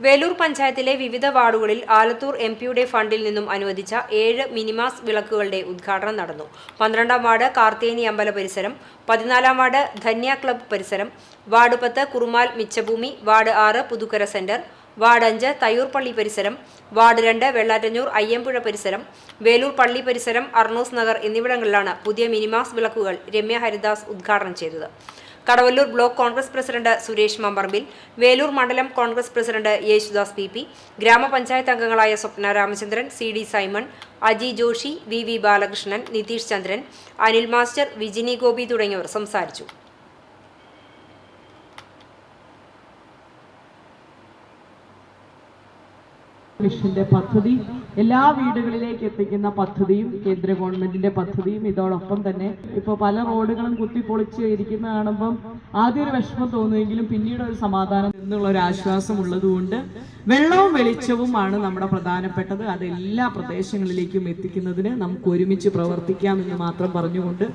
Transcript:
വേലൂർ പഞ്ചായത്തിലെ വിവിധ വാർഡുകളിൽ ആലത്തൂർ എം പിയുടെ ഫണ്ടിൽ നിന്നും അനുവദിച്ച ഏഴ് മിനിമാസ് വിളക്കുകളുടെ ഉദ്ഘാടനം നടന്നു. പന്ത്രണ്ടാം വാർഡ് കാർത്തേനി അമ്പല പരിസരം പതിനാലാം വാർഡ് ധന്യ ക്ലബ് പരിസരം വാർഡ് പത്ത് കുറുമാൽ മിച്ചഭൂമി വാർഡ് ആറ് പുതുക്കര സെന്റർ വാർഡ് അഞ്ച് തയ്യൂർപ്പള്ളി പരിസരം വാർഡ് രണ്ട് വെള്ളാറ്റഞ്ഞൂർ അയ്യമ്പുഴ പരിസരം വേലൂർ പള്ളി പരിസരം അർണോസ് നഗർ എന്നിവിടങ്ങളിലാണ് പുതിയ മിനിമാസ് വിളക്കുകൾ രമ്യ ഹരിദാസ് ഉദ്ഘാടനം ചെയ്തത്. Kadavallur block Congress president Suresh മമ്പർബിൽ Velur മണ്ഡലം Congress president Yesudas P P ഗ്രാമപഞ്ചായത്ത് അംഗങ്ങളായ Swapna Ramachandran C D Simon Aji Joshi V V Balakrishnan Nitish Chandran Anil master Vijini Gopi തുടങ്ങിയവർ സംസാരിച്ചു. മിഷന്റെ പദ്ധതി എല്ലാ വീടുകളിലേക്ക് എത്തിക്കുന്ന പദ്ധതിയും കേന്ദ്ര ഗവൺമെന്റിന്റെ പദ്ധതിയും ഇതോടൊപ്പം തന്നെ ഇപ്പൊ പല റോഡുകളും കുത്തിപ്പൊളിച്ച് ഇരിക്കുന്ന കാണുമ്പം ആദ്യം ഒരു വിഷമം തോന്നുമെങ്കിലും പിന്നീട് ഒരു സമാധാനം എന്നുള്ള ഒരു ആശ്വാസം ഉള്ളതുകൊണ്ട് വെള്ളവും വെളിച്ചവുമാണ് നമ്മുടെ പ്രധാനപ്പെട്ടത്. അത് എല്ലാ പ്രദേശങ്ങളിലേക്കും എത്തിക്കുന്നതിന് നമുക്ക് ഒരുമിച്ച് പ്രവർത്തിക്കാം എന്ന് മാത്രം പറഞ്ഞുകൊണ്ട്